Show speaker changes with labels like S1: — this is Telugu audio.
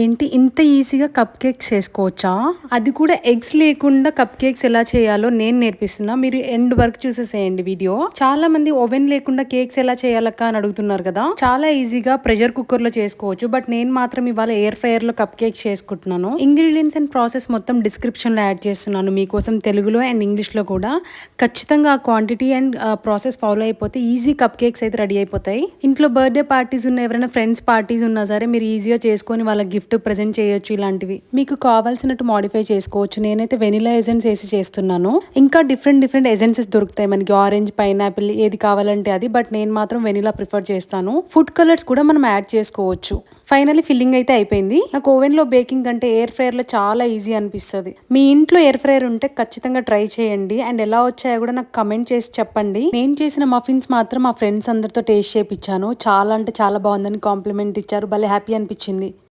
S1: ఏంటి? ఇంత ఈజీగా కప్ కేక్స్ చేసుకోవచ్చా? అది కూడా ఎగ్స్ లేకుండా కప్ కేక్స్ ఎలా చేయాలో నేను నేర్పిస్తున్నా. మీరు ఎండ్ వర్క్ చూసేసేయండి వీడియో. చాలా మంది ఓవెన్ లేకుండా కేక్స్ ఎలా చేయాలక్క అని అడుగుతున్నారు కదా. చాలా ఈజీగా ప్రెషర్ కుక్కర్లో చేసుకోవచ్చు. బట్ నేను మాత్రం ఇవాళ ఎయిర్ ఫ్రైయర్లో కప్ కేక్స్ చేసుకుంటున్నాను. ఇంగ్రీడియంట్స్ అండ్ ప్రాసెస్ మొత్తం డిస్క్రిప్షన్లో యాడ్ చేస్తున్నాను మీకోసం తెలుగులో అండ్ ఇంగ్లీష్లో కూడా. ఖచ్చితంగా ఆ క్వాంటిటీ అండ్ ప్రాసెస్ ఫాలో అయిపోతే ఈజీ కప్ కేక్స్ అయితే రెడీ అయిపోతాయి. ఇంట్లో బర్త్డే పార్టీస్ ఉన్న ఎవరైనా ఫ్రెండ్స్ పార్టీస్ ఉన్నా సరే మీరు ఈజీగా చేసుకొని వాళ్ళ గిఫ్ట్ ప్రజెంట్ చేయొచ్చు ఇలాంటివి. మీకు కావాల్సినట్టు మాడిఫై చేసుకోవచ్చు. నేనైతే వెనిలా ఎజెన్స్ వేసి చేస్తున్నాను. ఇంకా డిఫరెంట్ డిఫరెంట్ ఎజెన్సెస్ దొరుకుతాయి. మనకి ఆరెంజ్ పైనాపిల్ ఏది కావాలంటే అది. బట్ నేను మాత్రం వెనిలా ప్రిఫర్ చేస్తాను. ఫుడ్ కలర్స్ కూడా మనం యాడ్ చేసుకోవచ్చు. ఫైనలీ ఫిల్లింగ్ అయితే అయిపోయింది. నాకు ఓవెన్లో బేకింగ్ కంటే ఎయిర్ ఫ్రైయర్లో చాలా ఈజీ అనిపిస్తుంది. మీ ఇంట్లో ఎయిర్ ఫ్రైయర్ ఉంటే ఖచ్చితంగా ట్రై చేయండి. అండ్ ఎలా వచ్చాయో కూడా నాకు కమెంట్ చేసి చెప్పండి. నేను చేసిన మఫిన్స్ మాత్రం మా ఫ్రెండ్స్ అందరితో టేస్ట్ చేయించాను చాలా అంటే చాలా బాగుందని కాంప్లిమెంట్ ఇచ్చారు. భలే హ్యాపీ అనిపించింది.